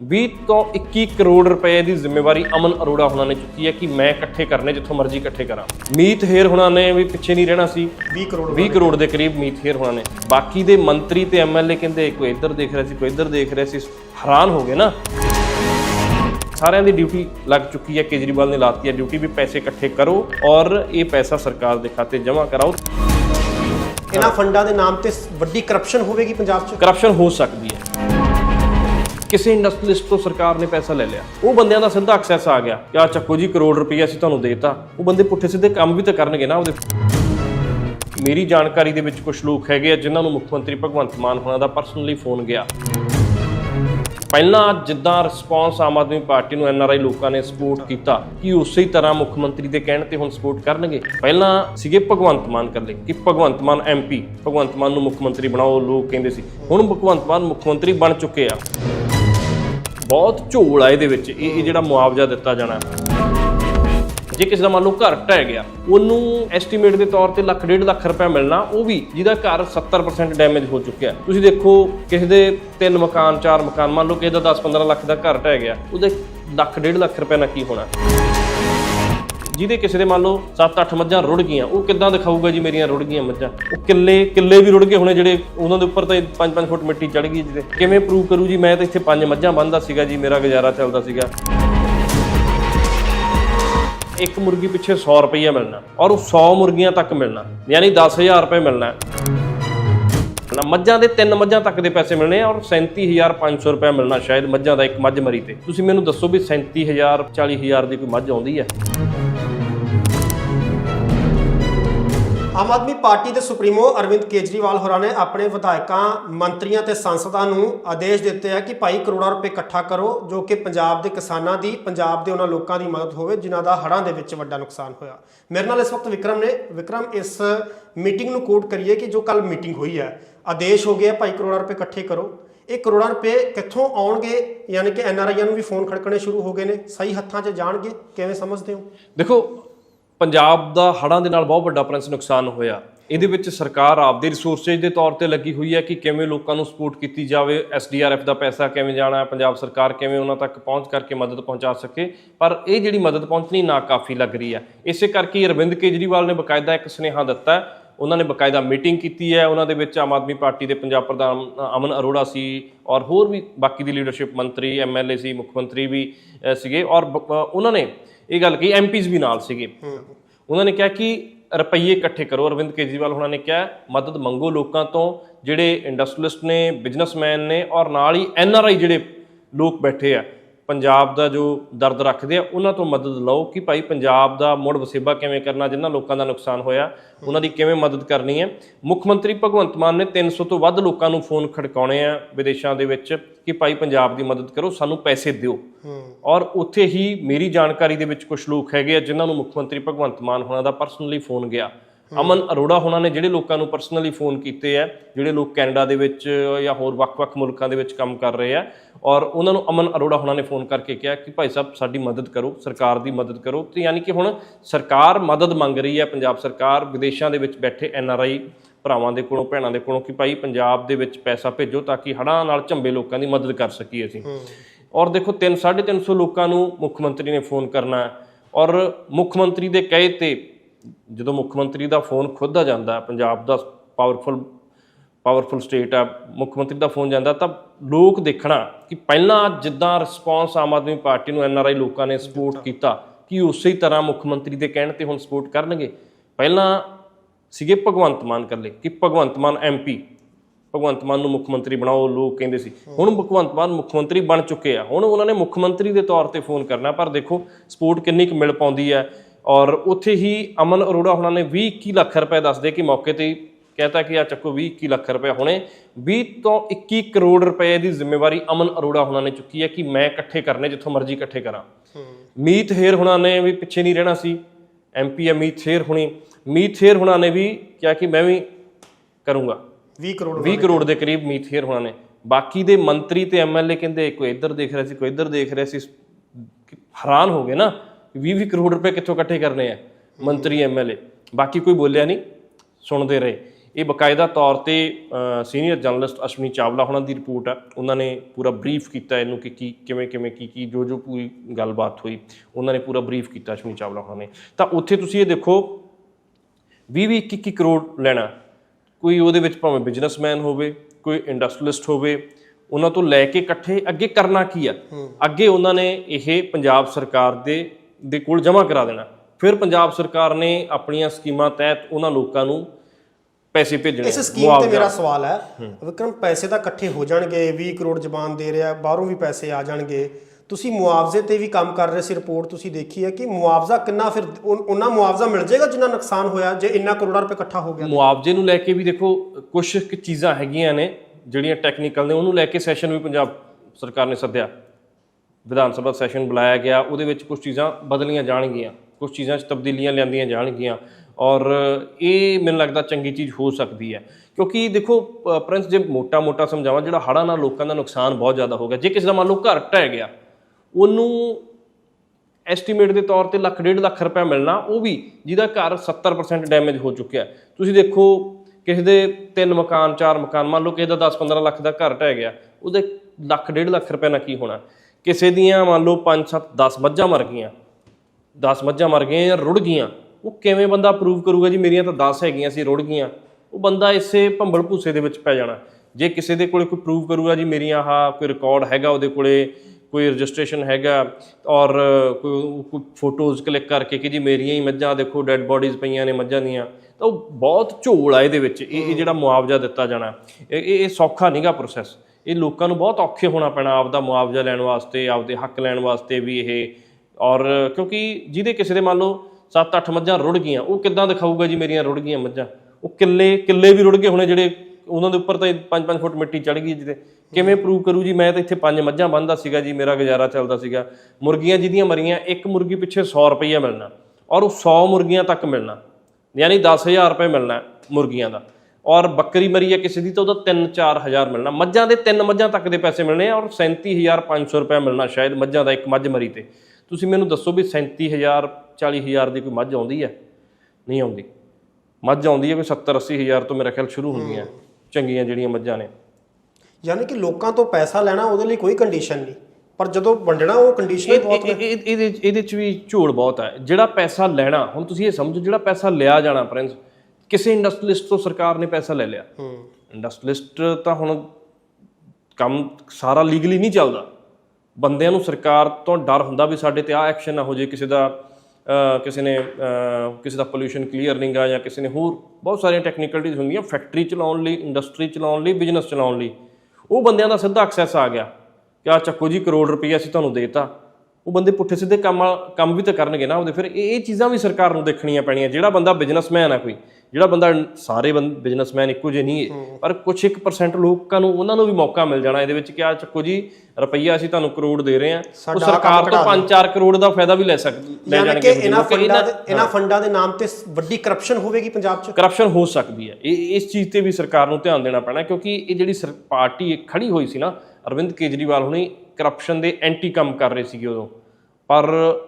20 ਤੋਂ 21 ਕਰੋੜ ਰੁਪਏ ਦੀ ਜ਼ਿੰਮੇਵਾਰੀ ਅਮਨ ਅਰੋੜਾ ਹੁਣਾਂ ਨੇ ਚੁੱਕੀ ਹੈ ਕਿ ਮੈਂ ਇਕੱਠੇ ਕਰਨੇ ਜਿੱਥੋਂ ਮਰਜ਼ੀ ਇਕੱਠੇ ਕਰਾਂ। ਮੀਤ ਹੇਰ ਹੁਣਾਂ ਨੇ ਵੀ ਪਿੱਛੇ ਨਹੀਂ ਰਹਿਣਾ ਸੀ। 20 ਕਰੋੜ 20 ਕਰੋੜ ਦੇ ਕਰੀਬ ਮੀਤ ਹੇਰ ਹੁਣਾਂ ਨੇ। ਬਾਕੀ ਦੇ ਮੰਤਰੀ ਤੇ ਐਮਐਲਏ ਕਹਿੰਦੇ ਕੋਈ ਇੱਧਰ ਦੇਖ ਰਿਹਾ ਸੀ ਕੋਈ ਇੱਧਰ ਦੇਖ ਰਿਹਾ ਸੀ ਹੈਰਾਨ ਹੋ ਗਏ ਨਾ। ਸਾਰਿਆਂ ਦੀ ਡਿਊਟੀ ਲੱਗ ਚੁੱਕੀ ਹੈ ਕੇਜਰੀਵਾਲ ਨੇ ਲਾਤੀ ਹੈ ਡਿਊਟੀ ਵੀ ਪੈਸੇ ਇਕੱਠੇ ਕਰੋ ਔਰ ਇਹ ਪੈਸਾ ਸਰਕਾਰ ਦੇ ਖਾਤੇ ਜਮ੍ਹਾਂ ਕਰਾਓ। ਇਹਨਾਂ ਫੰਡਾਂ ਦੇ ਨਾਮ ਤੇ ਵੱਡੀ ਕਰਪਸ਼ਨ ਹੋਵੇਗੀ ਪੰਜਾਬ 'ਚ? ਕਰਪਸ਼ਨ ਹੋ ਸਕਦੀ ਹੈ। ਕਿਸੇ ਇੰਡਸਟਰੀਲਿਸਟ ਤੋਂ ਸਰਕਾਰ ਨੇ ਪੈਸਾ ਲੈ ਲਿਆ। ਉਹ ਬੰਦਿਆਂ ਦਾ ਸਿੱਧਾ ਐਕਸੈਸ ਆ ਗਿਆ ਕਿ ਆ ਚੱਕੋ ਜੀ, ਕਰੋੜ ਰੁਪਏ ਅਸੀਂ ਤੁਹਾਨੂੰ ਦੇਤਾ। ਉਹ ਬੰਦੇ ਪੁੱਠੇ ਸਿੱਧੇ ਕੰਮ ਵੀ ਤਾਂ ਕਰਨਗੇ ਨਾ ਉਹਦੇ। ਮੇਰੀ ਜਾਣਕਾਰੀ ਦੇ ਵਿੱਚ ਕੁਝ ਲੋਕ ਹੈਗੇ ਆ ਜਿਨ੍ਹਾਂ ਨੂੰ ਮੁੱਖ ਮੰਤਰੀ ਭਗਵੰਤ ਮਾਨ ਹੋਣਾ ਦਾ ਪਰਸਨਲੀ ਫੋਨ ਗਿਆ। ਪਹਿਲਾਂ ਜਿੱਦਾਂ ਰਿਸਪੌਂਸ ਆਮ ਆਦਮੀ ਪਾਰਟੀ ਨੂੰ ਐਨਆਰਆਈ ਲੋਕਾਂ ਨੇ ਸਪੋਰਟ ਕੀਤਾ, ਕਿ ਉਸੇ ਹੀ ਤਰ੍ਹਾਂ ਮੁੱਖ ਮੰਤਰੀ ਦੇ ਕਹਿਣ ਤੇ ਹੁਣ ਸਪੋਰਟ ਕਰਨਗੇ? ਪਹਿਲਾਂ ਸੀਗੇ ਭਗਵੰਤ ਮਾਨ ਕਰ ਕਿ ਭਗਵੰਤ ਮਾਨ ਐਮਪੀ ਭਗਵੰਤ ਮਾਨ ਨੂੰ ਮੁੱਖ ਮੰਤਰੀ ਬਣਾਓ, ਲੋਕ ਕਹਿੰਦੇ ਸੀ। ਹੁਣ ਭਗਵੰਤ ਮਾਨ ਮੁੱਖ ਮੰਤਰੀ ਬਣ ਚੁੱਕੇ ਆ। ਬਹੁਤ ਝੋਲ ਆ ਇਹਦੇ ਵਿੱਚ। ਇਹ ਇਹ ਜਿਹੜਾ ਮੁਆਵਜ਼ਾ ਦਿੱਤਾ ਜਾਣਾ ਜੇ ਕਿਸੇ ਦਾ ਮੰਨ ਲਓ ਘਰ ਢਹਿ ਗਿਆ, ਉਹਨੂੰ ਐਸਟੀਮੇਟ ਦੇ ਤੌਰ ਤੇ ਲੱਖ ਡੇਢ ਲੱਖ ਰੁਪਏ ਮਿਲਣਾ, ਉਹ ਵੀ ਜਿਹਦਾ ਘਰ 70% ਡੈਮੇਜ ਹੋ ਚੁੱਕਿਆ ਤੁਸੀਂ ਦੇਖੋ, ਕਿਸੇ ਦੇ ਤਿੰਨ ਮਕਾਨ, ਚਾਰ ਮਕਾਨ, ਮੰਨ ਲਓ ਕਿਸੇ ਦਾ 10-15 ਲੱਖ ਦਾ ਘਰ ਢਹਿ ਗਿਆ, ਉਹਦੇ ਲੱਖ ਡੇਢ ਲੱਖ ਰੁਪਏ ਨਾਲ ਕੀ ਹੋਣਾ? ਜਿਹਦੇ ਕਿਸੇ ਦੇ ਮੰਨ ਲਓ 7-8 ਮੱਝਾਂ ਰੁੜ ਗਈਆਂ, ਉਹ ਕਿੱਦਾਂ ਦਿਖਾਊਗਾ ਜੀ ਮੇਰੀਆਂ ਰੁੜ ਗਈਆਂ ਮੱਝਾਂ? ਉਹ ਕਿੱਲੇ ਕਿੱਲੇ ਵੀ ਰੁੜ ਗਏ ਹੋਣੇ ਜਿਹੜੇ ਉਹਨਾਂ ਦੇ ਉੱਪਰ ਤਾਂ 5-5 ਫੁੱਟ ਮਿੱਟੀ ਚੜ ਗਈ ਜਿਹਦੇ। ਕਿਵੇਂ ਪ੍ਰੂਵ ਕਰੂ ਜੀ? ਮੈਂ ਤਾਂ ਇੱਥੇ ਪੰਜ ਮੱਝਾਂ ਬੰਨਦਾ ਸੀਗਾ ਜੀ, ਮੇਰਾ ਗੁਜ਼ਾਰਾ ਚੱਲਦਾ ਸੀਗਾ। ਇੱਕ ਮੁਰਗੀ ਪਿੱਛੇ 100 ਰੁਪਈਆ ਮਿਲਣਾ ਔਰ ਉਹ 100 ਮੁਰਗੀਆਂ ਤੱਕ ਮਿਲਣਾ, ਯਾਨੀ 10000 ਰੁਪਏ ਮਿਲਣਾ। ਨਾ ਮੱਝਾਂ ਦੇ ਤਿੰਨ ਮੱਝਾਂ ਤੱਕ ਦੇ ਪੈਸੇ ਮਿਲਣੇ ਆ ਔਰ 37500 ਰੁਪਏ ਮਿਲਣਾ, ਸ਼ਾਇਦ ਮੱਝਾਂ ਦਾ ਇੱਕ ਮੱਝ ਮਰੀ ਤੇ। ਤੁਸੀਂ ਮੈਨੂੰ ਦੱਸੋ ਵੀ 37000 40000 ਦੀ ਕੋਈ ਮੱਝ ਆਉਂਦੀ ਹੈ? ਆਮ ਆਦਮੀ ਪਾਰਟੀ ਦੇ ਸੁਪਰੀਮੋ ਅਰਵਿੰਦ ਕੇਜਰੀਵਾਲ ਹੋਰਾਂ ਨੇ ਆਪਣੇ ਵਿਧਾਇਕਾਂ, ਮੰਤਰੀਆਂ ਤੇ ਸੰਸਦਾਂ ਨੂੰ ਆਦੇਸ਼ ਦਿੱਤੇ ਆ ਕਿ ਭਾਈ ਕਰੋੜਾਂ ਰੁਪਏ ਇਕੱਠਾ ਕਰੋ, ਜੋ ਕਿ ਪੰਜਾਬ ਦੇ ਕਿਸਾਨਾਂ ਦੀ, ਪੰਜਾਬ ਦੇ ਉਹਨਾਂ ਲੋਕਾਂ ਦੀ ਮਦਦ ਹੋਵੇ, ਜਿਨ੍ਹਾਂ ਦਾ ਹੜ੍ਹਾਂ ਦੇ ਵਿੱਚ ਵੱਡਾ ਨੁਕਸਾਨ ਹੋਇਆ। ਮੇਰੇ ਨਾਲ ਇਸ ਵਕਤ ਵਿਕਰਮ ਨੇ, ਵਿਕਰਮ, ਇਸ ਮੀਟਿੰਗ ਨੂੰ ਕੋਟ ਕਰੀਏ ਕਿ ਜੋ ਕੱਲ ਮੀਟਿੰਗ ਹੋਈ ਹੈ, ਆਦੇਸ਼ ਹੋ ਗਿਆ ਭਾਈ ਕਰੋੜਾਂ ਰੁਪਏ ਇਕੱਠੇ ਕਰੋ। ਇਹ ਕਰੋੜਾਂ ਰੁਪਏ ਕਿੱਥੋਂ ਆਉਣਗੇ, ਯਾਨੀ ਕਿ ਐਨਆਰਆਈਆਂ ਨੂੰ ਵੀ ਫੋਨ ਖੜਕਣੇ ਸ਼ੁਰੂ ਹੋ ਗਏ ਨੇ, ਸਹੀ ਹੱਥਾਂ 'ਚ ਜਾਣਗੇ, ਕਿਵੇਂ ਸਮਝਦੇ ਹੋ? ਦੇਖੋ ਪੰਜਾਬ ਦਾ ਹੜ੍ਹਾਂ ਦੇ ਨਾਲ ਬਹੁਤ ਵੱਡਾ ਪ੍ਰਿੰਸ ਨੁਕਸਾਨ ਹੋਇਆ। ਇਹਦੇ ਵਿੱਚ ਸਰਕਾਰ ਆਪਦੇ ਰਿਸੋਰਸੇਜ ਦੇ ਤੌਰ ਤੇ ਲੱਗੀ ਹੋਈ ਹੈ ਕਿ ਕਿਵੇਂ ਲੋਕਾਂ ਨੂੰ ਸਪੋਰਟ ਕੀਤੀ ਜਾਵੇ ਐਸਡੀਆਰਐਫ ਦਾ ਪੈਸਾ ਕਿਵੇਂ ਜਾਣਾ ਹੈ, ਪੰਜਾਬ ਸਰਕਾਰ ਕਿਵੇਂ ਉਹਨਾਂ ਤੱਕ ਪਹੁੰਚ ਕਰਕੇ ਮਦਦ ਪਹੁੰਚਾ ਸਕੇ। ਪਰ ਇਹ ਜਿਹੜੀ ਮਦਦ ਪਹੁੰਚਣੀ ਨਾ ਕਾਫੀ ਲੱਗ ਰਹੀ ਹੈ। ਇਸੇ ਕਰਕੇ ਅਰਵਿੰਦ ਕੇਜਰੀਵਾਲ ਨੇ ਬਕਾਇਦਾ ਇੱਕ ਸੁਨੇਹਾ ਦਿੱਤਾ ਉਹਨਾਂ ਨੇ ਬਕਾਇਦਾ ਮੀਟਿੰਗ ਕੀਤੀ ਹੈ। ਉਹਨਾਂ ਦੇ ਵਿੱਚ ਆਮ ਆਦਮੀ ਪਾਰਟੀ ਦੇ ਪੰਜਾਬ ਪ੍ਰਧਾਨ ਅਮਨ ਅਰੋੜਾ ਸੀ ਔਰ ਹੋਰ ਵੀ ਬਾਕੀ ਦੀ ਲੀਡਰਸ਼ਿਪ ਮੰਤਰੀ ਐਮਐਲਏ ਸੀ, ਮੁੱਖ ਮੰਤਰੀ ਵੀ ਸੀਗੇ ਔਰ ਬ- ਉਹਨਾਂ ਨੇ ਇਹ ਗੱਲ ਕਹੀ ਐਮਪੀਜ਼ ਵੀ ਨਾਲ ਸੀਗੇ। ਉਹਨਾਂ ਨੇ ਕਿਹਾ ਕਿ ਰੁਪਈਏ ਇਕੱਠੇ ਕਰੋ। ਅਰਵਿੰਦ ਕੇਜਰੀਵਾਲ ਉਹਨਾਂ ਨੇ ਕਿਹਾ ਮਦਦ ਮੰਗੋ ਲੋਕਾਂ ਤੋਂ ਜਿਹੜੇ ਇੰਡਸਟਰੀਲਿਸਟ ਨੇ ਬਿਜ਼ਨਸਮੈਨ ਨੇ ਔਰ ਨਾਲ ਹੀ ਐਨਆਰਆਈ ਜਿਹੜੇ ਲੋਕ ਬੈਠੇ ਆ। ਪੰਜਾਬ ਦਾ ਜੋ ਦਰਦ ਰੱਖਦੇ ਆ ਉਹਨਾਂ ਤੋਂ ਮਦਦ ਲਓ ਕਿ ਭਾਈ ਪੰਜਾਬ ਦਾ ਮੁੜ ਵਸੇਬਾ ਕਿਵੇਂ ਕਰਨਾ ਜਿਨ੍ਹਾਂ ਲੋਕਾਂ ਦਾ ਨੁਕਸਾਨ ਹੋਇਆ ਉਹਨਾਂ ਦੀ ਕਿਵੇਂ ਮਦਦ ਕਰਨੀ ਹੈ। ਮੁੱਖ ਮੰਤਰੀ ਭਗਵੰਤ ਮਾਨ ਨੇ 300 ਤੋਂ ਵੱਧ ਲੋਕਾਂ ਨੂੰ ਫੋਨ ਖੜਕਾਉਣੇ ਆ ਵਿਦੇਸ਼ਾਂ ਦੇ ਵਿੱਚ ਕਿ ਭਾਈ ਪੰਜਾਬ ਦੀ ਮਦਦ ਕਰੋ ਸਾਨੂੰ ਪੈਸੇ ਦਿਓ। ਔਰ ਉੱਥੇ ਹੀ ਮੇਰੀ ਜਾਣਕਾਰੀ ਦੇ ਵਿੱਚ ਕੁਝ ਲੋਕ ਹੈਗੇ ਆ ਜਿਨ੍ਹਾਂ ਨੂੰ ਮੁੱਖ ਮੰਤਰੀ ਭਗਵੰਤ ਮਾਨ ਹੋਣਾ ਦਾ ਪਰਸਨਲੀ ਫੋਨ ਗਿਆ। ਅਮਨ ਅਰੋੜਾ ਹੋਣਾ ਨੇ ਜਿਹੜੇ ਲੋਕਾਂ ਨੂੰ ਪਰਸਨਲੀ ਫੋਨ ਕੀਤੇ ਆ ਜਿਹੜੇ ਲੋਕ ਕੈਨੇਡਾ ਦੇ ਵਿੱਚ ਜਾਂ ਹੋਰ ਵੱਖ-ਵੱਖ ਮੁਲਕਾਂ ਦੇ ਵਿੱਚ ਕੰਮ ਕਰ ਰਹੇ ਆ ਔਰ ਉਹਨਾਂ ਨੂੰ ਅਮਨ ਅਰੋੜਾ ਹੋਣਾ ਨੇ ਫੋਨ ਕਰਕੇ ਕਿਹਾ ਕਿ ਭਾਈ ਸਾਹਿਬ ਸਾਡੀ ਮਦਦ ਕਰੋ ਸਰਕਾਰ ਦੀ ਮਦਦ ਕਰੋ ਤੇ ਯਾਨੀ ਕਿ ਹੁਣ ਸਰਕਾਰ ਮਦਦ ਮੰਗ ਰਹੀ ਹੈ ਪੰਜਾਬ ਸਰਕਾਰ ਵਿਦੇਸ਼ਾਂ ਦੇ ਵਿੱਚ ਬੈਠੇ ਐਨਆਰਆਈ ਭਰਾਵਾਂ ਦੇ ਕੋਲੋਂ ਭੈਣਾਂ ਦੇ ਕੋਲੋਂ ਕਿ ਭਾਈ ਪੰਜਾਬ ਦੇ ਵਿੱਚ ਪੈਸਾ ਭੇਜੋ ਤਾਂ ਕਿ ਹੜ੍ਹਾਂ ਨਾਲ ਝੰਬੇ ਲੋਕਾਂ ਦੀ ਮਦਦ ਕਰ ਸਕੀਏ ਅਸੀਂ। ਔਰ ਦੇਖੋ 3 350 ਲੋਕਾਂ ਨੂੰ ਮੁੱਖ ਮੰਤਰੀ ਨੇ ਫੋਨ ਕਰਨਾ ਔਰ ਮੁੱਖ ਮੰਤਰੀ ਦੇ ਕਹੇ ਤੇ ਜਦੋਂ ਮੁੱਖ ਮੰਤਰੀ ਦਾ ਫੋਨ ਖੁਦ ਆ ਜਾਂਦਾ ਪੰਜਾਬ ਦਾ ਪਾਵਰਫੁਲ ਪਾਵਰਫੁਲ ਸਟੇਟ ਆ ਮੁੱਖ ਮੰਤਰੀ ਦਾ ਫੋਨ ਜਾਂਦਾ ਤਾਂ ਲੋਕ ਦੇਖਣਾ ਕਿ ਪਹਿਲਾਂ ਜਿੱਦਾਂ ਰਿਸਪੌਂਸ ਆਮ ਆਦਮੀ ਪਾਰਟੀ ਨੂੰ ਐਨਆਰਆਈ ਲੋਕਾਂ ਨੇ ਸਪੋਰਟ ਕੀਤਾ ਕਿ ਉਸੇ ਹੀ ਤਰ੍ਹਾਂ ਮੁੱਖ ਮੰਤਰੀ ਦੇ ਕਹਿਣ ਤੇ ਹੁਣ ਸਪੋਰਟ ਕਰਨਗੇ? ਪਹਿਲਾਂ ਸੀਗੇ ਭਗਵੰਤ ਮਾਨ ਕੱਲੇ ਕਿ ਭਗਵੰਤ ਮਾਨ ਐਮਪੀ ਭਗਵੰਤ ਮਾਨ ਨੂੰ ਮੁੱਖ ਮੰਤਰੀ ਬਣਾਓ ਲੋਕ ਕਹਿੰਦੇ ਸੀ। ਹੁਣ ਭਗਵੰਤ ਮਾਨ ਮੁੱਖ ਮੰਤਰੀ ਬਣ ਚੁੱਕੇ ਆ ਹੁਣ ਉਹਨਾਂ ਨੇ ਮੁੱਖ ਮੰਤਰੀ ਦੇ ਤੌਰ ਤੇ ਫੋਨ ਕਰਨਾ ਪਰ ਦੇਖੋ ਸਪੋਰਟ ਕਿੰਨੀ ਕੁ ਮਿਲ ਪਾਉਂਦੀ ਹੈ ਔਰ ਉੱਥੇ ਹੀ ਅਮਨ ਅਰੋੜਾ ਉਹਨਾਂ ਨੇ 20 21 ਲੱਖ ਰੁਪਏ ਦੱਸਦੇ ਕਿ ਮੌਕੇ ਤੇ ਕਹਤਾ ਕਿ ਆ ਚੱਕੋ 20 21 ਲੱਖ ਰੁਪਏ ਹੁਣੇ। 20 ਤੋਂ 21 ਕਰੋੜ ਰੁਪਏ ਦੀ ਜ਼ਿੰਮੇਵਾਰੀ ਅਮਨ ਅਰੋੜਾ ਉਹਨਾਂ ਨੇ ਚੁੱਕੀ ਹੈ ਕਿ ਮੈਂ ਇਕੱਠੇ ਕਰਨੇ ਜਿੱਥੋਂ ਮਰਜ਼ੀ ਇਕੱਠੇ ਕਰਾਂ। ਮੀਤ ਹੇਰ ਹੁਣਾਂ ਨੇ ਵੀ ਪਿੱਛੇ ਨਹੀਂ ਰਹਿਣਾ ਸੀ। ਐਮਪੀ ਮੀਤ ਹੇਰ ਹੁਣੀ। ਮੀਤ ਹੇਰ ਹੁਣਾਂ ਨੇ ਵੀ ਕਿਹਾ ਕਿ ਮੈਂ ਵੀ ਕਰੂੰਗਾ। 20 ਕਰੋੜ 20 ਕਰੋੜ ਦੇ ਕਰੀਬ ਮੀਤ ਹੇਰ ਹੋਣਾ ਨੇ। ਬਾਕੀ ਦੇ ਮੰਤਰੀ ਤੇ ਐਮਐਲਏ ਕਹਿੰਦੇ ਕੋਈ ਇੱਧਰ ਦੇਖ ਰਿਹਾ ਸੀ ਕੋਈ ਇੱਧਰ ਦੇਖ ਰਿਹਾ ਸੀ ਹੈਰਾਨ ਹੋ ਗਏ ਨਾ। 20 20 ਕਰੋੜ ਰੁਪਏ ਕਿੱਥੋਂ ਇਕੱਠੇ ਕਰਨੇ ਆ? ਮੰਤਰੀ ਐਮਐਲਏ ਬਾਕੀ ਕੋਈ ਬੋਲਿਆ ਨਹੀਂ ਸੁਣਦੇ ਰਹੇ। ਇਹ ਬਕਾਇਦਾ ਤੌਰ ਤੇ ਸੀਨੀਅਰ ਜਰਨਲਿਸਟ ਅਸ਼ਵਨੀ ਚਾਵਲਾ ਉਹਨਾਂ ਦੀ ਰਿਪੋਰਟ ਆ। ਉਹਨਾਂ ਨੇ ਪੂਰਾ ਬਰੀਫ ਕੀਤਾ ਇਹਨੂੰ ਕਿ ਕੀ ਕਿਵੇਂ ਕਿਵੇਂ ਕੀ ਕੀ ਜੋ ਜੋ ਪੂਰੀ ਗੱਲਬਾਤ ਹੋਈ ਉਹਨਾਂ ਨੇ ਪੂਰਾ ਬਰੀਫ ਕੀਤਾ ਅਸ਼ਵਨੀ ਚਾਵਲਾ ਉਹਨਾਂ ਨੇ। ਤਾਂ ਉੱਥੇ ਤੁਸੀਂ ਇਹ ਦੇਖੋ 20 20 21 ਕਰੋੜ ਲੈਣਾ। ਕੋਈ ਉਹਦੇ ਵਿੱਚ ਭਾਵੇਂ ਬਿਜ਼ਨਸਮੈਨ ਹੋਵੇ ਕੋਈ ਇੰਡਸਟਰੀਲਿਸਟ ਹੋਵੇ ਉਹਨਾਂ ਤੋਂ ਲੈ ਕੇ ਇਕੱਠੇ ਅੱਗੇ ਕਰਨਾ ਕੀ ਆ? ਅੱਗੇ ਉਹਨਾਂ ਨੇ ਇਹ ਪੰਜਾਬ ਸਰਕਾਰ ਦੇ ਦੇ ਕੋਲ ਜਮ੍ਹਾਂ ਕਰਾ ਦੇਣਾ। ਫਿਰ ਪੰਜਾਬ ਸਰਕਾਰ ਨੇ ਆਪਣੀਆਂ ਸਕੀਮਾਂ ਤਹਿਤ ਉਹਨਾਂ ਲੋਕਾਂ ਨੂੰ ਪੈਸੇ ਭੇਜਣੇ ਇਸ ਸਕੀਮ ਤੇ ਮੇਰਾ ਸਵਾਲ ਹੈ ਵਿਕਰਮ ਪੈਸੇ ਤਾਂ ਇਕੱਠੇ ਹੋ ਜਾਣਗੇ 20 ਕਰੋੜ ਜ਼ਬਾਨ ਦੇ ਰਿਹਾ ਬਾਹਰੋਂ ਵੀ ਪੈਸੇ ਆ ਜਾਣਗੇ। ਤੁਸੀਂ ਮੁਆਵਜ਼ੇ ਤੇ ਵੀ ਕੰਮ ਕਰ ਰਹੇ ਸੀ ਰਿਪੋਰਟ ਤੁਸੀਂ ਦੇਖੀ ਹੈ ਕਿ ਮੁਆਵਜ਼ਾ ਕਿੰਨਾ ਫਿਰ ਉਹਨਾਂ ਮੁਆਵਜ਼ਾ ਮਿਲ ਜਾਏਗਾ ਜਿੰਨਾ ਨੁਕਸਾਨ ਹੋਇਆ ਜੇ ਇੰਨਾ ਕਰੋੜਾਂ ਰੁਪਏ ਇਕੱਠਾ ਹੋ ਗਿਆ ਮੁਆਵਜ਼ੇ ਨੂੰ ਲੈ ਕੇ ਵੀ ਦੇਖੋ ਕੁਝ ਚੀਜ਼ਾਂ ਹੈਗੀਆਂ ਨੇ ਜਿਹੜੀਆਂ ਟੈਕਨੀਕਲ ਨੇ ਉਹਨੂੰ ਲੈ ਕੇ ਸੈਸ਼ਨ ਵੀ ਪੰਜਾਬ ਸਰਕਾਰ ਨੇ ਸੱਦਿਆ। ਵਿਧਾਨ ਸਭਾ ਸੈਸ਼ਨ ਬੁਲਾਇਆ ਗਿਆ, ਉਹਦੇ ਵਿੱਚ ਕੁਝ ਚੀਜ਼ਾਂ ਬਦਲੀਆਂ ਜਾਣਗੀਆਂ ਕੁਝ ਚੀਜ਼ਾਂ 'ਚ ਤਬਦੀਲੀਆਂ ਲਿਆਂਦੀਆਂ ਜਾਣਗੀਆਂ ਔਰ ਇਹ ਮੈਨੂੰ ਲੱਗਦਾ ਚੰਗੀ ਚੀਜ਼ ਹੋ ਸਕਦੀ ਹੈ। ਕਿਉਂਕਿ ਦੇਖੋ ਪ੍ਰਿੰਸ ਜੇ ਮੋਟਾ-ਮੋਟਾ ਸਮਝਾਵਾਂ, ਜਿਹੜਾ ਹੜ੍ਹਾਂ ਨਾਲ ਲੋਕਾਂ ਦਾ ਨੁਕਸਾਨ ਬਹੁਤ ਜ਼ਿਆਦਾ ਹੋ ਗਿਆ, ਜੇ ਕਿਸੇ ਦਾ ਮੰਨ ਲਓ ਘਰ ਢਹਿ ਗਿਆ, ਉਹਨੂੰ ਐਸਟੀਮੇਟ ਦੇ ਤੌਰ ਤੇ ਲੱਖ ਡੇਢ ਲੱਖ ਰੁਪਏ ਮਿਲਣਾ, ਉਹ ਵੀ ਜਿਹਦਾ ਘਰ 70% ਡੈਮੇਜ ਹੋ ਚੁੱਕਿਆ ਤੁਸੀਂ ਦੇਖੋ, ਕਿਸੇ ਦੇ ਤਿੰਨ ਮਕਾਨ, ਚਾਰ ਮਕਾਨ, ਮੰਨ ਲਓ ਕਿਸੇ ਦਾ 10-15 ਲੱਖ ਦਾ ਘਰ ਢਹਿ ਗਿਆ, ਉਹਦੇ ਲੱਖ ਡੇਢ ਲੱਖ ਰੁਪਏ ਨਾਲ ਕੀ ਹੋਣਾ? ਕਿਸੇ ਦੀਆਂ ਮੰਨ ਲਓ 5-7 10 ਮੱਝਾਂ ਮਰ ਗਈਆਂ 10 ਮੱਝਾਂ ਮਰ ਗਈਆਂ ਜਾਂ ਰੁੜ ਗਈਆਂ, ਉਹ ਕਿਵੇਂ ਬੰਦਾ ਪ੍ਰੂਵ ਕਰੂਗਾ ਜੀ ਮੇਰੀਆਂ ਤਾਂ 10 ਹੈਗੀਆਂ ਸੀ ਰੁੜ ਗਈਆਂ, ਉਹ ਬੰਦਾ ਇਸੇ ਭੰਬਲ ਭੂਸੇ ਦੇ ਵਿੱਚ ਪੈ ਜਾਣਾ। ਜੇ ਕਿਸੇ ਦੇ ਕੋਲੇ ਕੋਈ ਪ੍ਰੂਵ ਕਰੂਗਾ ਜੀ ਮੇਰੀਆਂ ਆਹ ਕੋਈ ਰਿਕਾਰਡ ਹੈਗਾ, ਉਹਦੇ ਕੋਲੇ ਕੋਈ ਰਜਿਸਟ੍ਰੇਸ਼ਨ ਹੈਗਾ ਔਰ ਕੋਈ ਕੋਈ ਫੋਟੋਜ਼ ਕਲਿੱਕ ਕਰਕੇ ਕਿ ਜੀ ਮੇਰੀਆਂ ਹੀ ਮੱਝਾਂ, ਦੇਖੋ ਡੈੱਡ ਬੋਡੀਜ਼ ਪਈਆਂ ਨੇ ਮੱਝਾਂ ਦੀਆਂ, ਤਾਂ ਉਹ ਬਹੁਤ ਝੋਲ ਆ ਇਹਦੇ ਵਿੱਚ, ਇਹ ਇਹ ਜਿਹੜਾ ਮੁਆਵਜ਼ਾ ਦਿੱਤਾ ਜਾਣਾ। ਇਹ ਇਹ ਇਹ ਸੌਖਾ ਨਹੀਂਗਾ ਪ੍ਰੋਸੈਸ ਇਹ ਲੋਕਾਂ ਨੂੰ ਬਹੁਤ ਔਖੇ ਹੋਣਾ ਪੈਣਾ ਆਪਦਾ ਮੁਆਵਜ਼ਾ ਲੈਣ ਵਾਸਤੇ, ਆਪਦੇ ਹੱਕ ਲੈਣ ਵਾਸਤੇ ਵੀ ਇਹ। ਔਰ ਕਿਉਂਕਿ ਜਿਹਦੇ ਕਿਸੇ ਦੇ ਮੰਨ ਲਓ 7-8 ਮੱਝਾਂ ਰੁੜ ਗਈਆਂ, ਉਹ ਕਿੱਦਾਂ ਦਿਖਾਊਗਾ ਜੀ ਮੇਰੀਆਂ ਰੁੜ ਗਈਆਂ ਮੱਝਾਂ? ਉਹ ਕਿੱਲੇ ਕਿੱਲੇ ਵੀ ਰੁੜ ਗਏ ਹੋਣੇ ਜਿਹੜੇ ਉਹਨਾਂ ਦੇ ਉੱਪਰ ਤਾਂ 5-5 ਫੁੱਟ ਮਿੱਟੀ ਚੜ ਗਈ ਜਿਹਦੇ। ਕਿਵੇਂ ਪ੍ਰੂਵ ਕਰੂ ਜੀ? ਮੈਂ ਤਾਂ ਇੱਥੇ ਪੰਜ ਮੱਝਾਂ ਬੰਨਦਾ ਸੀਗਾ ਜੀ, ਮੇਰਾ ਗੁਜ਼ਾਰਾ ਚੱਲਦਾ ਸੀਗਾ। ਮੁਰਗੀਆਂ ਜਿਹਦੀਆਂ ਮਰੀਆਂ, ਇੱਕ ਮੁਰਗੀ ਪਿੱਛੇ 100 ਰੁਪਈਆ ਮਿਲਣਾ ਔਰ ਉਹ 100 ਮੁਰਗੀਆਂ ਤੱਕ ਮਿਲਣਾ, ਯਾਨੀ 10000 ਰੁਪਏ ਮਿਲਣਾ ਮੁਰਗੀਆਂ ਦਾ। ਔਰ ਬੱਕਰੀ ਮਰੀ ਹੈ ਕਿਸੇ ਦੀ ਤਾਂ ਉਹਦਾ 3-4000 ਮਿਲਣਾ। ਮੱਝਾਂ ਦੇ ਤਿੰਨ ਮੱਝਾਂ ਤੱਕ ਦੇ ਪੈਸੇ ਮਿਲਣੇ ਆ ਔਰ 37500 ਰੁਪਏ ਮਿਲਣਾ ਸ਼ਾਇਦ ਮੱਝਾਂ ਦਾ ਇੱਕ ਮੱਝ ਮਰੀ ਤੇ। ਤੁਸੀਂ ਮੈਨੂੰ ਦੱਸੋ ਵੀ 37000 40000 ਦੀ ਕੋਈ ਮੱਝ ਆਉਂਦੀ ਹੈ? ਨਹੀਂ ਆਉਂਦੀ। ਮੱਝ ਆਉਂਦੀ ਹੈ ਕੋਈ 70 80000 ਤੋਂ ਮੇਰਾ ਖਿਆਲ ਸ਼ੁਰੂ ਹੁੰਦੀਆਂ ਚੰਗੀਆਂ ਜਿਹੜੀਆਂ ਮੱਝਾਂ ਨੇ। ਯਾਨੀ ਕਿ ਲੋਕਾਂ ਤੋਂ ਪੈਸਾ ਲੈਣਾ ਉਹਦੇ ਲਈ ਕੋਈ ਕੰਡੀਸ਼ਨ ਨਹੀਂ। ਪਰ ਜਦੋਂ ਵੰਡਣਾ ਉਹ ਕੰਡੀਸ਼ਨ ਹੀ ਬਹੁਤ ਇਹ- ਇਹ- ਇਹਦੇ ਇਹਦੇ ਚ ਵੀ ਝੋਲ ਬਹੁਤ ਹੈ। ਜਿਹੜਾ ਪੈਸਾ ਲੈਣਾ ਹੁਣ ਤੁਸੀਂ ਇਹ ਸਮਝੋ ਜਿਹੜਾ ਪੈਸਾ ਲਿਆ ਜਾਣਾ ਪ੍ਰਿੰਸ ਕਿਸੇ ਇੰਡਸਟਰੀਲਿਸਟ ਤੋਂ ਸਰਕਾਰ ਨੇ ਪੈਸਾ ਲੈ ਲਿਆ। ਹੂੰ। ਇੰਡਸਟਰੀਲਿਸਟ ਤਾਂ ਹੁਣ ਕੰਮ ਸਾਰਾ ਲੀਗਲੀ ਨਹੀਂ ਚੱਲਦਾ। ਬੰਦਿਆਂ ਨੂੰ ਸਰਕਾਰ ਤੋਂ ਡਰ ਹੁੰਦਾ ਵੀ ਸਾਡੇ ਤੇ ਆ ਐਕਸ਼ਨ ਨਾ ਹੋ ਜੇ ਕਿਸੇ ਦਾ ਕਿਸੇ ਨੇ ਕਿਸੇ ਦਾ ਪੋਲੂਸ਼ਨ ਕਲੀਅਰ ਨਹੀਂ ਗਾ ਜਾਂ ਕਿਸੇ ਨੇ ਹੋਰ ਬਹੁਤ ਸਾਰੀਆਂ ਟੈਕਨੀਕਲਿਟੀਜ਼ ਹੁੰਦੀਆਂ ਫੈਕਟਰੀ ਚਲਾਉਣ ਲਈ ਇੰਡਸਟਰੀ ਚਲਾਉਣ ਲਈ ਬਿਜ਼ਨਸ ਚਲਾਉਣ ਲਈ। ਉਹ ਬੰਦਿਆਂ ਦਾ ਸਿੱਧਾ ਐਕਸੈਸ ਆ ਗਿਆ ਕਿ ਆ ਚੱਕੋ ਜੀ ਕਰੋੜ ਰੁਪਈਆ ਅਸੀਂ ਤੁਹਾਨੂੰ ਦੇਤਾ। ਉਹ ਬੰਦੇ ਪੁੱਠੇ ਸਿੱਧੇ ਕੰਮ ਕੰਮ ਵੀ ਤਾਂ ਕਰਨਗੇ ਨਾ ਉਹਦੇ ਫਿਰ ਇਹ ਚੀਜ਼ਾਂ ਵੀ ਸਰਕਾਰ ਨੂੰ ਦੇਖਣੀਆਂ ਪੈਣੀਆਂ। ਜਿਹੜਾ ਬੰਦਾ ਬਿਜ਼ਨਸਮੈਨ ਆ ਕੋਈ ਜਿਹੜਾ ਬੰਦਾ ਸਾਰੇ ਬਿਜ਼ਨਸਮੈਨ ਇੱਕੋ ਜਿਹੇ ਨਹੀਂ ਹੈ। ਪਰ ਕੁਝ 1% ਲੋਕਾਂ ਨੂੰ ਉਹਨਾਂ ਨੂੰ ਵੀ ਮੌਕਾ ਮਿਲ ਜਾਣਾ ਇਹਦੇ ਵਿੱਚ ਕਿ ਆ ਚੱਕੋ ਜੀ ਰੁਪਈਆ ਅਸੀਂ ਤੁਹਾਨੂੰ ਕਰੋੜ ਦੇ ਰਹੇ ਹਾਂ। ਉਹ ਸਰਕਾਰ ਤੋਂ 5-4 ਕਰੋੜ ਦਾ ਫਾਇਦਾ ਵੀ ਲੈ ਸਕ ਲੈ ਯਾਨੀ ਜਾਣਗੇ ਕਿ ਇਹਨਾਂ ਫੰਡਾਂ ਦੇ ਇਹਨਾਂ ਫੰਡਾਂ ਦੇ ਨਾਮ ਤੇ ਵੱਡੀ ਕਰਪਸ਼ਨ ਹੋਵੇਗੀ ਪੰਜਾਬ 'ਚ? ਕਰਪਸ਼ਨ ਹੋ ਸਕਦੀ ਹੈ। ਇਹ ਇਸ ਚੀਜ਼ ਤੇ ਵੀ ਸਰਕਾਰ ਨੂੰ ਧਿਆਨ ਦੇਣਾ ਪੈਣਾ ਕਿਉਂਕਿ ਇਹ ਜਿਹੜੀ ਪਾਰਟੀ ਖੜੀ ਹੋਈ ਸੀ ਨਾ ਅਰਵਿੰਦ ਕੇਜਰੀਵਾਲ ਹੁਣੀ ਕਰਪਸ਼ਨ ਦੇ ਐਂਟੀ ਕੰਮ ਕਰ ਰਹੇ ਸੀਗੇ ਉਦੋਂ। ਪਰ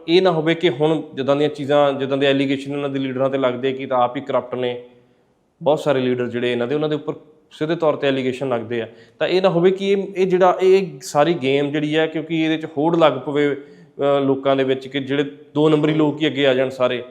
ਇਹ ਨਾ ਹੋਵੇ ਕਿ ਹੁਣ ਜਿੱਦਾਂ ਦੀਆਂ ਚੀਜ਼ਾਂ, ਜਿੱਦਾਂ ਦੇ ਐਲੀਗੇਸ਼ਨ ਇਹਨਾਂ ਦੇ ਲੀਡਰਾਂ ਤੇ ਲੱਗਦੇ ਕਿ ਤਾਂ ਆਪ ਹੀ ਕਰਪਟ ਨੇ। ਬਹੁਤ ਸਾਰੇ ਲੀਡਰ ਜਿਹੜੇ ਇਹਨਾਂ ਦੇ, ਉਹਨਾਂ ਦੇ ਉੱਪਰ ਸਿੱਧੇ ਤੌਰ ਤੇ ਐਲੀਗੇਸ਼ਨ ਲੱਗਦੇ ਆ। ਤਾਂ ਇਹ ਨਾ ਹੋਵੇ ਕਿ ਇਹ ਇਹ ਜਿਹੜਾ, ਇਹ ਸਾਰੀ ਗੇਮ ਜਿਹੜੀ ਹੈ ਕਿਉਂਕਿ ਇਹਦੇ ਚ ਹੋੜ ਲੱਗ ਪਵੇ ਲੋਕਾਂ ਦੇ ਵਿੱਚ ਕਿ ਜਿਹੜੇ ਦੋ ਨੰਬਰੀ ਲੋਕ ਹੀ ਅੱਗੇ ਆ ਜਾਣ ਸਾਰੇ,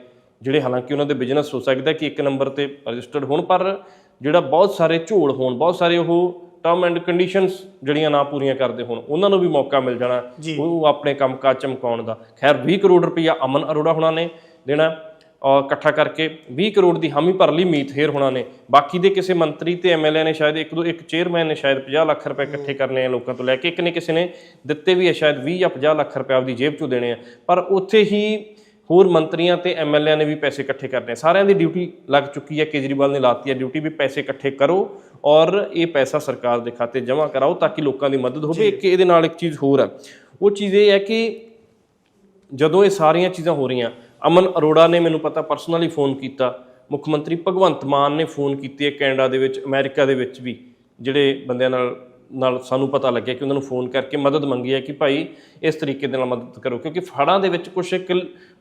ਜਿਹੜੇ ਹਾਲਾਂਕਿ ਉਹਨਾਂ ਦੇ ਬਿਜ਼ਨਸ ਹੋ ਸਕਦਾ ਕਿ ਇੱਕ ਨੰਬਰ ਤੇ ਰਜਿਸਟਰਡ ਹੋਣ, ਪਰ ਜਿਹੜਾ ਬਹੁਤ ਸਾਰੇ ਝੋਲ ਹੋਣ, ਬਹੁਤ ਸਾਰੇ ਉਹ ਟਰਮ ਐਂਡ ਕੰਡੀਸ਼ਨਸ ਜਿਹੜੀਆਂ ਨਾ ਪੂਰੀਆਂ ਕਰਦੇ ਹੋਣ ਉਹਨਾਂ ਨੂੰ ਵੀ ਮੌਕਾ ਮਿਲ ਜਾਣਾ। ਉਹ ਆਪਣੇ ਕੰਮਕਾਜ ਚਮਕਾਉਣ ਦਾ। ਖੈਰ 20 ਕਰੋੜ ਰੁਪਈਆ ਅਮਨ ਅਰੋੜਾ ਹੋਣਾ ਨੇ ਦੇਣਾ ਔਰ ਇਕੱਠਾ ਕਰਕੇ 20 ਕਰੋੜ ਦੀ ਹਾਮੀ ਭਰ ਲਈ ਮੀਤ ਹੇਰ ਹੋਣਾ ਨੇ। ਬਾਕੀ ਦੇ ਕਿਸੇ ਮੰਤਰੀ ਤੇ ਐਮਐਲਏ ਨੇ ਸ਼ਾਇਦ ਇੱਕ ਦੋ ਇੱਕ ਚੇਅਰਮੈਨ ਨੇ ਸ਼ਾਇਦ 50 ਲੱਖ ਰੁਪਏ ਇਕੱਠੇ ਕਰਨੇ ਆ ਲੋਕਾਂ ਤੋਂ ਲੈ ਕੇ ਇੱਕ ਨੇ ਕਿਸੇ ਨੇ ਦਿੱਤੇ ਵੀ ਹੈ ਸ਼ਾਇਦ 20 ਜਾਂ 50 ਲੱਖ ਰੁਪਏ ਆਪਦੀ ਜੇਬ ਚੋਂ ਦੇਣੇ ਆ। ਪਰ ਉੱਥੇ ਹੀ ਹੋਰ ਮੰਤਰੀਆਂ ਤੇ ਐਮਐਲਏ ਨੇ ਵੀ ਪੈਸੇ ਇਕੱਠੇ ਕਰਨੇ ਆ। ਸਾਰਿਆਂ ਦੀ ਡਿਊਟੀ ਲੱਗ ਚੁੱਕੀ ਹੈ ਕੇਜਰੀਵਾਲ ਨੇ ਲਾਤੀ ਹੈ ਡਿਊਟੀ ਵੀ ਪੈਸੇ ਇਕੱਠੇ ਕਰੋ। ਔਰ ਇਹ ਪੈਸਾ ਸਰਕਾਰ ਦੇ ਖਾਤੇ ਜਮ੍ਹਾਂ ਕਰਾਓ ਤਾਂ ਕਿ ਲੋਕਾਂ ਦੀ ਮਦਦ ਹੋਵੇ ਇੱਕ ਇਹਦੇ ਨਾਲ ਇੱਕ ਚੀਜ਼ ਹੋਰ ਹੈ ਉਹ ਚੀਜ਼ ਇਹ ਹੈ ਕਿ ਜਦੋਂ ਇਹ ਸਾਰੀਆਂ ਚੀਜ਼ਾਂ ਹੋ ਰਹੀਆਂ ਅਮਨ ਅਰੋੜਾ ਨੇ ਮੈਨੂੰ ਪਤਾ ਪਰਸਨਲੀ ਫੋਨ ਕੀਤਾ ਮੁੱਖ ਮੰਤਰੀ ਭਗਵੰਤ ਮਾਨ ਨੇ ਫੋਨ ਕੀਤੇ ਹੈ ਕੈਨੇਡਾ ਦੇ ਵਿੱਚ ਅਮਰੀਕਾ ਦੇ ਵਿੱਚ ਵੀ ਜਿਹੜੇ ਬੰਦਿਆਂ ਨਾਲ ਨਾਲ ਸਾਨੂੰ ਪਤਾ ਲੱਗਿਆ ਕਿ ਉਹਨਾਂ ਨੂੰ ਫੋਨ ਕਰਕੇ ਮਦਦ ਮੰਗੀ ਹੈ ਕਿ ਭਾਈ ਇਸ ਤਰੀਕੇ ਦੇ ਨਾਲ ਮਦਦ ਕਰੋ ਕਿਉਂਕਿ ਫੜਾਂ ਦੇ ਵਿੱਚ ਕੁਝ ਇੱਕ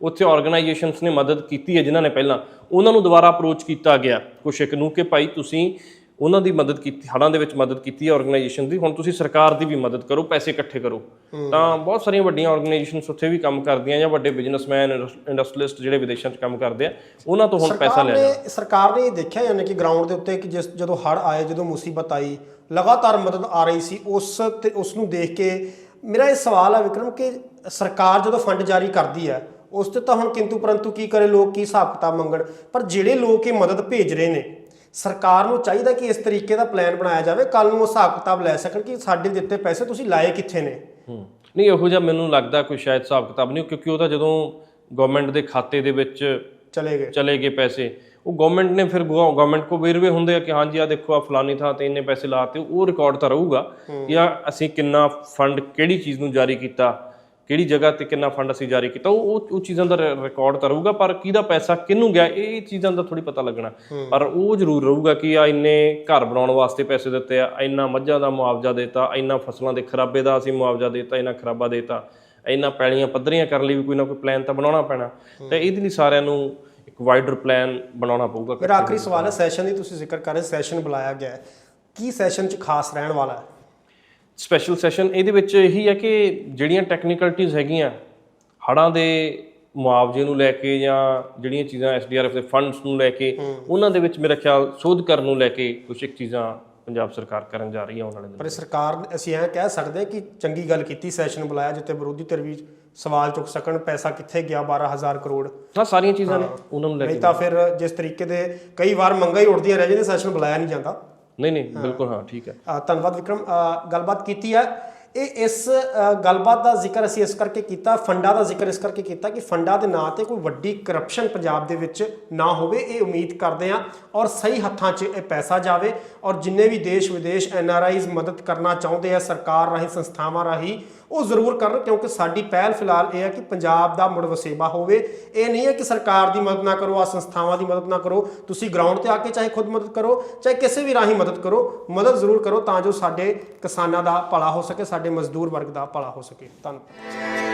ਉੱਥੇ ਆਰਗੇਨਾਈਜੇਸ਼ਨਸ ਨੇ ਮਦਦ ਕੀਤੀ ਹੈ ਜਿਨ੍ਹਾਂ ਨੇ ਪਹਿਲਾਂ ਉਹਨਾਂ ਨੂੰ ਦੁਬਾਰਾ ਅਪਰੋਚ ਕੀਤਾ ਗਿਆ ਕੁਝ ਇੱਕ ਨੂੰ ਕਿ ਭਾਈ ਤੁਸੀਂ ਉਹਨਾਂ ਦੀ ਮਦਦ ਕੀਤੀ ਹੜਾਂ ਦੇ ਵਿੱਚ ਮਦਦ ਕੀਤੀ ਹੈ ਆਰਗੇਨਾਈਜੇਸ਼ਨ ਦੀ। ਹੁਣ ਤੁਸੀਂ ਸਰਕਾਰ ਦੀ ਵੀ ਮਦਦ ਕਰੋ ਪੈਸੇ ਇਕੱਠੇ ਕਰੋ। ਤਾਂ ਬਹੁਤ ਸਾਰੀਆਂ ਵੱਡੀਆਂ ਆਰਗੇਨਾਈਜੇਸ਼ਨਸ ਉੱਥੇ ਵੀ ਕੰਮ ਕਰਦੀਆਂ ਜਾਂ ਵੱਡੇ ਬਿਜ਼ਨਸਮੈਨ ਇੰਡਸਟਰੀਲਿਸਟ ਜਿਹੜੇ ਵਿਦੇਸ਼ਾਂ 'ਚ ਕੰਮ ਕਰਦੇ ਆ ਉਹਨਾਂ ਤੋਂ ਹੁਣ ਪੈਸਾ ਸਰਕਾਰ ਲਿਆ ਸਰਕਾਰ ਨੇ ਇਹ ਦੇਖਿਆ ਯਾਨੀ ਕਿ ਗਰਾਊਂਡ ਦੇ ਉੱਤੇ ਕਿ ਜਿਸ ਜਦੋਂ ਹੜ ਆਏ ਜਦੋਂ ਮੁਸੀਬਤ ਆਈ ਲਗਾਤਾਰ ਮਦਦ ਆ ਰਹੀ ਸੀ ਉਸ ਤੇ ਉਸ ਨੂੰ ਦੇਖ ਕੇ ਮੇਰਾ ਇਹ ਸਵਾਲ ਹੈ ਵਿਕਰਮ ਕਿ ਸਰਕਾਰ ਜਦੋਂ ਫੰਡ ਜਾਰੀ ਕਰਦੀ ਹੈ ਉਸ ਤੇ ਤਾਂ ਹੁਣ ਕਿੰਤੂ ਪਰੰਤੂ ਕੀ ਕਰੇ ਲੋਕ ਕੀ ਹਿਸਾਬ ਕਿਤਾਬ ਮੰਗਣ? ਪਰ ਜਿਹੜੇ ਲੋਕ ਇਹ ਮਦਦ ਭੇਜ ਰਹੇ ਨੇ ਸਰਕਾਰ ਨੂੰ ਚਾਹੀਦਾ ਕਿ ਇਸ ਤਰੀਕੇ ਦਾ ਪਲਾਨ ਬਣਾਇਆ ਜਾਵੇ। ਕੱਲ ਨੂੰ ਉਹ ਹਿਸਾਬ ਕਿਤਾਬ ਲੈ ਸਕਣ ਕਿ ਸਾਡੇ ਦਿੱਤੇ ਪੈਸੇ ਤੁਸੀਂ ਲਾਏ ਕਿੱਥੇ ਨੇ। ਨਹੀਂ ਇਹੋ ਜਿਹਾ ਮੈਨੂੰ ਲੱਗਦਾ ਕੋਈ ਸ਼ਾਇਦ ਹਿਸਾਬ ਕਿਤਾਬ ਨਹੀਂ ਕਿਉਂਕਿ ਉਹ ਤਾਂ ਜਦੋਂ ਗਵਰਨਮੈਂਟ ਦੇ ਖਾਤੇ ਦੇ ਵਿੱਚ ਚਲੇ ਗਏ। ਚਲੇ ਗਏ ਪੈਸੇ ਉਹ ਗਵਰਨਮੈਂਟ ਨੇ ਫਿਰ ਗਵਰਨਮੈਂਟ ਕੋ ਵੇਰਵੇ ਹੁੰਦੇ ਆ ਕਿ ਹਾਂਜੀ ਆ ਦੇਖੋ ਆ ਫਲਾਨੀ ਥਾਂ ਤੇ ਇੰਨੇ ਪੈਸੇ ਲਾਤੇ ਉਹ ਰਿਕਾਰਡ ਤਾਂ ਰਹੂਗਾ ਆ ਅਸੀਂ ਕਿੰਨਾ ਫੰਡ ਕਿਹੜੀ ਚੀਜ਼ ਨੂੰ ਜਾਰੀ ਕੀਤਾ। ਕਿਹੜੀ ਜਗ੍ਹਾ ਤੇ ਕਿੰਨਾ ਫੰਡ ਅਸੀਂ ਜਾਰੀ ਕੀਤਾ ਉਹ ਉਹ- ਚੀਜ਼ਾਂ ਦਾ ਰਿਕਾਰਡ ਤਾਂ ਰਹੂਗਾ ਪਰ ਕਿਹਦਾ ਪੈਸਾ ਕਿਹਨੂੰ ਗਿਆ ਇਹ ਚੀਜ਼ਾਂ ਦਾ ਥੋੜੀ ਪਤਾ ਲੱਗਣਾ। ਪਰ ਉਹ ਜ਼ਰੂਰ ਰਹੂਗਾ ਕਿ ਆ ਇੰਨੇ ਘਰ ਬਣਾਉਣ ਵਾਸਤੇ ਪੈਸੇ ਦਿੱਤੇ ਆ ਇੰਨਾ ਮੱਝਾਂ ਦਾ ਮੁਆਵਜ਼ਾ ਦਿੱਤਾ ਇੰਨਾ ਫਸਲਾਂ ਦੇ ਖਰਾਬੇ ਦਾ ਅਸੀਂ ਮੁਆਵਜ਼ਾ ਦਿੱਤਾ ਇੰਨਾ ਖਰਾਬਾ ਦਿੱਤਾ ਇੰਨਾ ਪੈਲੀਆਂ ਪੱਧਰੀਆਂ ਕਰਨ ਲਈ ਵੀ ਕੋਈ ਨਾ ਕੋਈ ਪਲਾਨ ਤਾਂ ਬਣਾਉਣਾ ਪੈਣਾ। ਤੇ ਇਹਦੇ ਲਈ ਸਾਰਿਆਂ ਨੂੰ ਇੱਕ ਵਾਈਡਰ ਪਲਾਨ ਬਣਾਉਣਾ ਪਊਗਾ। ਮੇਰਾ ਆਖਰੀ ਸਵਾਲ ਹੈ ਸੈਸ਼ਨ ਦੀ ਤੁਸੀਂ ਜ਼ਿਕਰ ਕਰ ਰਹੇ ਸੈਸ਼ਨ ਬੁਲਾਇਆ ਗਿਆ ਹੈ। ਕੀ ਸੈਸ਼ਨ 'ਚ ਖਾਸ ਰਹਿਣ ਵਾਲਾ ਹੈ? ਸਪੈਸ਼ਲ ਸੈਸ਼ਨ ਇਹਦੇ ਵਿੱਚ ਇਹੀ ਹੈ ਕਿ ਜਿਹੜੀਆਂ ਟੈਕਨੀਕਲਿਟੀਜ਼ ਹੈਗੀਆਂ ਹੜਾਂ ਦੇ ਮੁਆਵਜ਼ੇ ਨੂੰ ਲੈ ਕੇ ਜਾਂ ਜਿਹੜੀਆਂ ਚੀਜ਼ਾਂ ਐਸਡੀਆਰਐਫ ਦੇ ਫੰਡਸ ਨੂੰ ਲੈ ਕੇ ਉਹਨਾਂ ਦੇ ਵਿੱਚ ਮੇਰਾ ਖਿਆਲ ਸੋਧ ਕਰਨ ਨੂੰ ਲੈ ਕੇ ਕੁਝ ਇੱਕ ਚੀਜ਼ਾਂ ਪੰਜਾਬ ਸਰਕਾਰ ਕਰਨ ਜਾ ਰਹੀ ਹੈ ਵਾਲੇ ਦਿਨਾਂ ਪਰ ਸਰਕਾਰ ਅਸੀਂ ਇਹ ਕਹਿ ਸਕਦੇ ਹਾਂ ਕਿ ਚੰਗੀ ਗੱਲ ਕੀਤੀ ਸੈਸ਼ਨ ਬੁਲਾਇਆ ਜਿੱਥੇ ਵਿਰੋਧੀ ਧਿਰ ਵੀ ਸਵਾਲ ਚੁੱਕ ਸਕਣ ਪੈਸਾ ਕਿੱਥੇ ਗਿਆ 12000 ਕਰੋੜ। ਹਾਂ ਸਾਰੀਆਂ ਚੀਜ਼ਾਂ ਨੇ ਉਹਨਾਂ ਨੂੰ ਲੈ ਕੇ ਨਹੀਂ ਤਾਂ ਫਿਰ ਜਿਸ ਤਰੀਕੇ ਦੇ ਕਈ ਵਾਰ ਮੰਗਾਂ ਹੀ ਉੱਠਦੀਆਂ ਰਹਿ ਜਾਂਦੀਆਂ ਸੈਸ਼ਨ ਬੁਲਾਇਆ ਨਹੀਂ ਜਾਂਦਾ। ਨਹੀਂ ਨਹੀਂ ਬਿਲਕੁਲ ਹਾਂ ਠੀਕ ਹੈ। ਧੰਨਵਾਦ ਵਿਕਰਮ। ਗੱਲਬਾਤ ਕੀਤੀ ਹੈ। ਇਹ ਇਸ ਗੱਲਬਾਤ ਦਾ ਜ਼ਿਕਰ ਅਸੀਂ ਇਸ ਕਰਕੇ ਕੀਤਾ, ਫੰਡਾਂ ਦਾ ਜ਼ਿਕਰ ਇਸ ਕਰਕੇ ਕੀਤਾ ਕਿ ਫੰਡਾਂ ਦੇ ਨਾਂ ਤੇ ਕੋਈ ਵੱਡੀ ਕਰਪਸ਼ਨ ਪੰਜਾਬ ਦੇ ਵਿੱਚ ਨਾ ਹੋਵੇ, ਇਹ ਉਮੀਦ ਕਰਦੇ ਹਾਂ ਔਰ ਸਹੀ ਹੱਥਾਂ 'ਚ ਇਹ ਪੈਸਾ ਜਾਵੇ ਔਰ ਜਿੰਨੇ ਵੀ ਦੇਸ਼ ਵਿਦੇਸ਼ ਐਨ ਆਰ ਆਈਜ਼ ਮਦਦ ਕਰਨਾ ਚਾਹੁੰਦੇ ਆ, ਸਰਕਾਰ ਰਾਹੀਂ, ਸੰਸਥਾਵਾਂ ਰਾਹੀਂ, ਉਹ ਜ਼ਰੂਰ ਕਰਨ ਕਿਉਂਕਿ ਸਾਡੀ ਪਹਿਲ ਫਿਲਹਾਲ ਇਹ ਹੈ ਕਿ ਪੰਜਾਬ ਦਾ ਮੁੜ ਵਸੇਬਾ ਹੋਵੇ। ਇਹ ਨਹੀਂ ਹੈ ਕਿ ਸਰਕਾਰ ਦੀ ਮਦਦ ਨਾ ਕਰੋ, ਆ ਸੰਸਥਾਵਾਂ ਦੀ ਮਦਦ ਨਾ ਕਰੋ, ਤੁਸੀਂ ਗਰਾਊਂਡ ਤੇ ਆ ਕੇ ਚਾਹੇ ਖੁਦ ਮਦਦ ਕਰੋ, ਚਾਹੇ ਕਿਸੇ ਵੀ ਰਾਹੀਂ ਮਦਦ ਕਰੋ, ਮਦਦ ਜ਼ਰੂਰ ਕਰੋ ਤਾਂ ਜੋ ਸਾਡੇ ਕਿਸਾਨਾਂ ਦਾ ਭਲਾ ਹੋ ਸਕੇ, ਸਾਡੇ ਸਾਡੇ ਮਜ਼ਦੂਰ ਵਰਗ ਦਾ ਭਲਾ ਹੋ ਸਕੇ। ਧੰਨਵਾਦ।